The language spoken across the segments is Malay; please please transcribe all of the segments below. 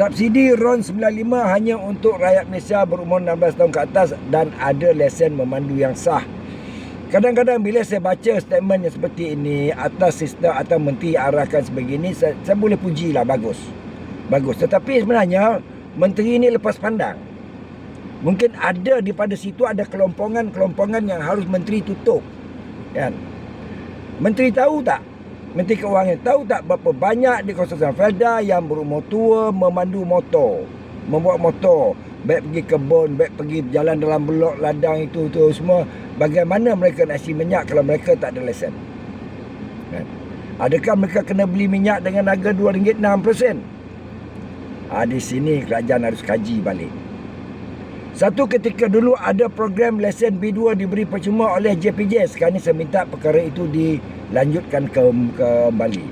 Subsidi RON 95 hanya untuk rakyat Malaysia berumur 16 tahun ke atas dan ada lesen memandu yang sah. Kadang-kadang bila saya baca statement yang seperti ini atas sistem atau menteri arahkan sebegini, saya, saya boleh pujilah bagus. Bagus. Tetapi sebenarnya menteri ini lepas pandang. Mungkin ada di pada situ ada kelompongan-kelompongan yang harus menteri tutup. Kan? Menteri tahu tak Menteri Keuangan tahu tak berapa banyak di kawasan Felda yang berumur tua memandu motor, membuat motor, baik pergi kebun, baik pergi jalan dalam blok ladang itu tu semua. Bagaimana mereka nak isi minyak kalau mereka tak ada lesen? Kan? Adakah mereka kena beli minyak dengan harga RM2.6%? Ha, di sini kerajaan harus kaji balik. Satu ketika dulu ada program lesen B2 diberi percuma oleh JPJ. Sekarang ini saya minta perkara itu dilanjutkan ke, kembali.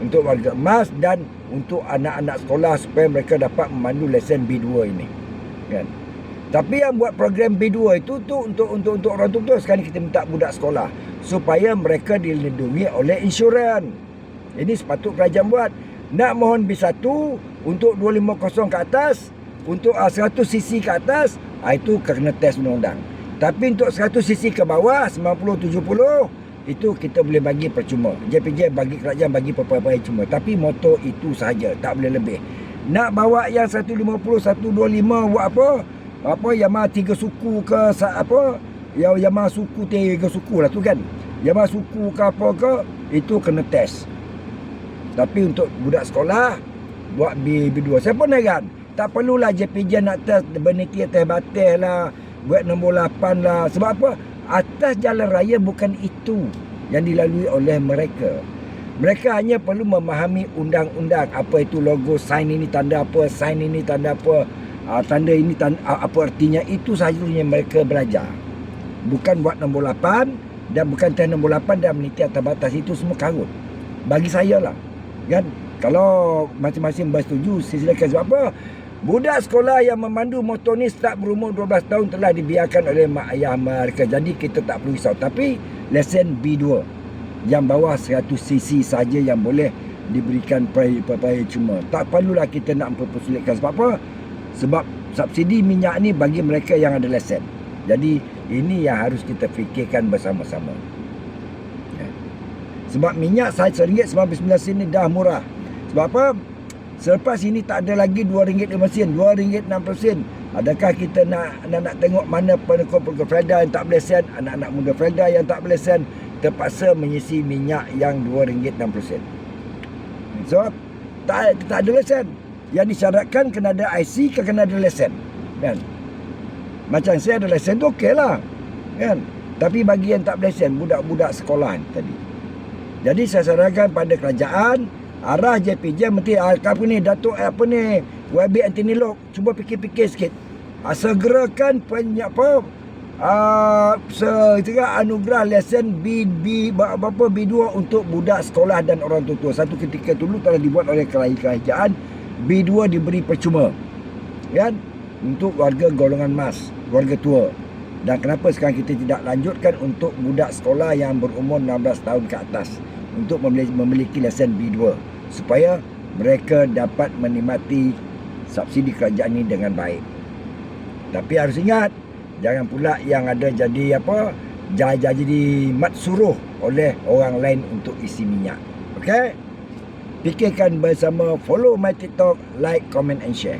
Untuk warga emas dan untuk anak-anak sekolah supaya mereka dapat memandu lesen B2 ini. Kan? Tapi yang buat program B2 itu tu untuk untuk untuk orang tua sekarang kita minta budak sekolah supaya mereka dilindungi oleh insurans. Ini sepatut kerajaan buat. Nak mohon B1 untuk 250 ke atas, untuk 100 cc ke atas, Ha, itu kena test undang-undang. Tapi untuk 100 cc ke bawah 90 70 itu kita boleh bagi percuma. JPJ bagi kerajaan bagi apa-apa cuma. Tapi motor itu sahaja, tak boleh lebih. Nak bawa yang 150 125 buat apa? Apa Yamaha tiga suku ke apa? Yang Yamaha suku tiga suku lah tu kan. Yamaha suku ke apa ke itu kena test. Tapi untuk budak sekolah buat B, B2. Siapa nak kan? Tak perlulah JPJ nak test berniki atas batas lah. Buat nombor 8 lah. Sebab apa? Atas jalan raya bukan itu yang dilalui oleh mereka. Mereka hanya perlu memahami undang-undang. Apa itu logo, sign ini tanda apa, sign ini tanda apa, uh, tanda ini tanda, uh, apa artinya. Itu sahaja mereka belajar. Bukan buat nombor 8 dan bukan test nombor 8 dan meniti atas batas. Itu semua karut. Bagi saya lah. Kan? Kalau masing-masing bersetuju, silakan sebab apa? Budak sekolah yang memandu motor ni start berumur 12 tahun telah dibiarkan oleh mak ayah mereka. Jadi kita tak perlu risau. Tapi lesen B2 yang bawah 100 cc saja yang boleh diberikan peraya cuma. Tak perlulah kita nak mempersulitkan. Sebab apa? Sebab subsidi minyak ni bagi mereka yang ada lesen. Jadi ini yang harus kita fikirkan bersama-sama. Ya. Sebab minyak saya RM1.99 sini dah murah. Sebab apa? Selepas ini tak ada lagi RM2.5 sen, RM2.6 sen. Adakah kita nak nak, nak tengok mana penekor-penekor Felda yang tak boleh sen, anak-anak muda Felda yang tak boleh sen, terpaksa mengisi minyak yang RM2.60 sen. So, tak, tak ada lesen. Yang disyaratkan kena ada IC ke kena ada lesen. Kan? Macam saya ada lesen tu okey lah. Kan? Tapi bagi yang tak boleh lesen, budak-budak sekolah tadi. Jadi saya sarankan pada kerajaan, arah JPJ mesti ah, apa ni Datuk eh, apa ni YB Anthony Lok cuba fikir-fikir sikit. Uh, segerakan penyak apa? Uh, segera anugerah lesen B, B apa B2 untuk budak sekolah dan orang tua satu ketika dulu telah dibuat oleh kerajaan B2 diberi percuma. Kan? Untuk warga golongan mas warga tua. Dan kenapa sekarang kita tidak lanjutkan untuk budak sekolah yang berumur 16 tahun ke atas? Untuk memiliki lesen B2 supaya mereka dapat menikmati subsidi kerajaan ini dengan baik. Tapi harus ingat jangan pula yang ada jadi apa jadi mat suruh oleh orang lain untuk isi minyak. Okey? Fikirkan bersama follow my TikTok, like, comment and share.